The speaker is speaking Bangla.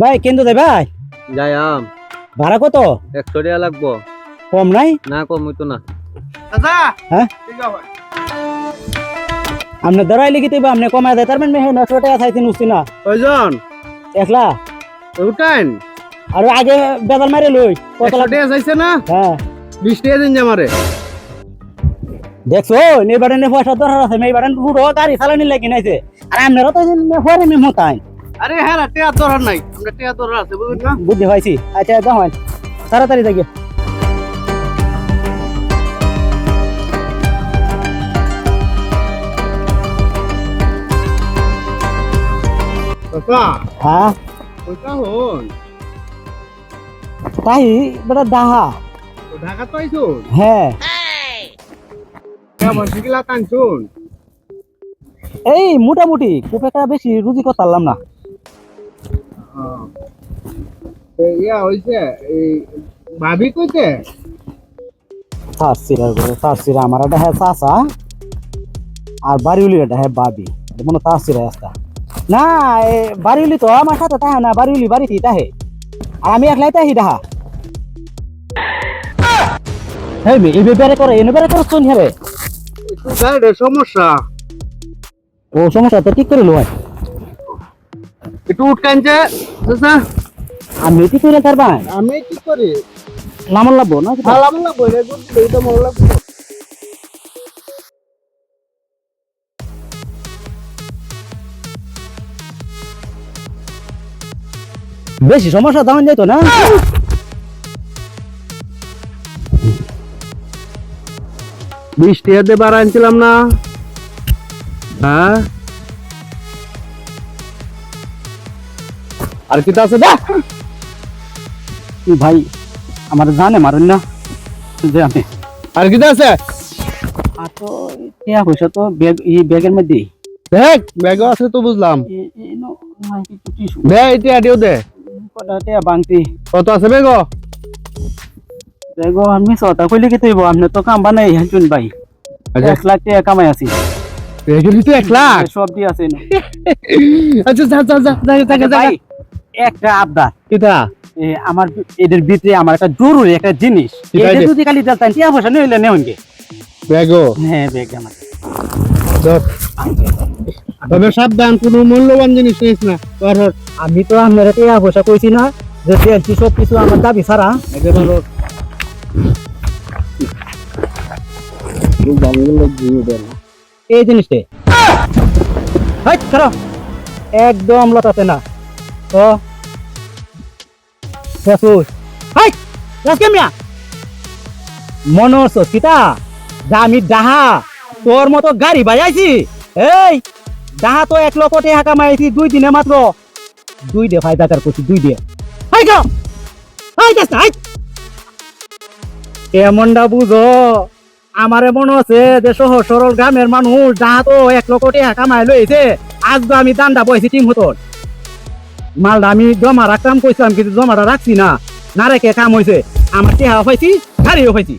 ভাই কেন্দ্র দেয় ভাই। যাই আম। ভাড়া কত? একশো টাকা লাগবো। কম নাই? না কম হইতো না। হ্যাঁ? আপনি দাঁড়াই লিখিতে বা আপনি কমায় দেয়। তার মানে নশো টাকা চাইছেন উঠছি না। কয়জন? একলা? উঠাইন আর আগে বেদাল মারে লই। কত টাকা চাইছে না? হ্যাঁ। বিশ টাকা দিন জামারে দেখছ এবারে নে পয়সা দরকার আছে। এবারে রুডো গাড়ি চালানি লাগি নাইছে। আর আপনারা তো হরে মি মতাই আরে হ্যাঁ টেয়া দরকার নাই। বুঝতে পাইছি আচ্ছা দেখেন তাড়াতাড়ি দেখি। কাকা হ্যাঁ? তাই বেটা ডাহা। ঢাকা তো আইছো হ্যাঁ। এই মোটামুটি খুব একটা বেশি রুজি করতাম না। ইয়া হইছে এই ভাবি কইতে সারসিরা করে সারসিরা আমার একটা হ্যাঁ চাষা আর বাড়িউলি একটা হ্যাঁ বাবি মনে তারসিরা একটা না এ বাড়িউলি তো আমার সাথে তাহে না বাড়িউলি বাড়িতে তাহে। আর আমি একলাই তাহি ডাহা হ্যাঁ এই ব্যাপারে করে এনে বেড়ে করে শুন হেরে সমস্যা। ও সমস্যা তো ঠিক করে লো একটু উঠকাইছে চাচা আমি ঠিক করে তার ভাই? আমি কি করি? নামন লাগবো না? ভালো লাগবো রে গুড এইটা লাগবো বেশি সমস্যা দাম যাইতো না? বৃষ্টি দিয়ে বার আনছিলাম না। হ্যাঁ? আর কি আছে দেখ। ভাই আমার জানে মারেন না। যে আমি। আর কি আছে? আর তো টিয়া পয়সা তো ব্যাগ এই ব্যাগের মধ্যে ব্যাগ আছে তো বুঝলাম। দে এটা দিও দে। কটা টিয়া বাংতি। কত আছে আমি সতা কইলে কি তৈব? আপনি তো কাম বানাই হাঁচুন ভাই। আচ্ছা। এক লাখ কামাই আছি। এক লাখ? সব দিয়ে আছে আচ্ছা যা যা যা যা যা যা। ভাই একটা আবদার। কিটা আমার এদের ভিতরে আমার একটা জরুরি একটা জিনিস। এটা যদি খালি দিতেন টিয়া পয়সা নিলে নেওনকে ব্যাগ। হ্যাঁ ব্যাগ আমার। তবে সাবধান কোনো মূল্যবান জিনিস নিস না। ধর আমি তো আপনার টিয়া পয়সা কইছি না যে দিয়েছি সব কিছু আমার দাবি ধর এই জিনিসটা। একদম লতাতে না। তো ডাহা গাড়ি বাজাইছি। এই, ডাহা তো এক লক্ষ টাকা কামাইছি দুই দিনে মাত্র। দুই দে ফায়দা কার করছি দুই দে। হাই গো, হাই যাস হাই। এমনটা বুঝো, আমারে মনে আছে যে সহজ সরল গ্রামের মানুষ যাহা তো এক লক্ষ টাকা কামাই লইছে। আজ আমি দান্ডা বইছি টিম হতন মালটা আমি জমা রাখতাম, কইছিলাম কিন্তু জমাটা রাখছি না। না রেখে কাম হয়েছে আমার টেহা পাইছি গাড়িও পাইছি।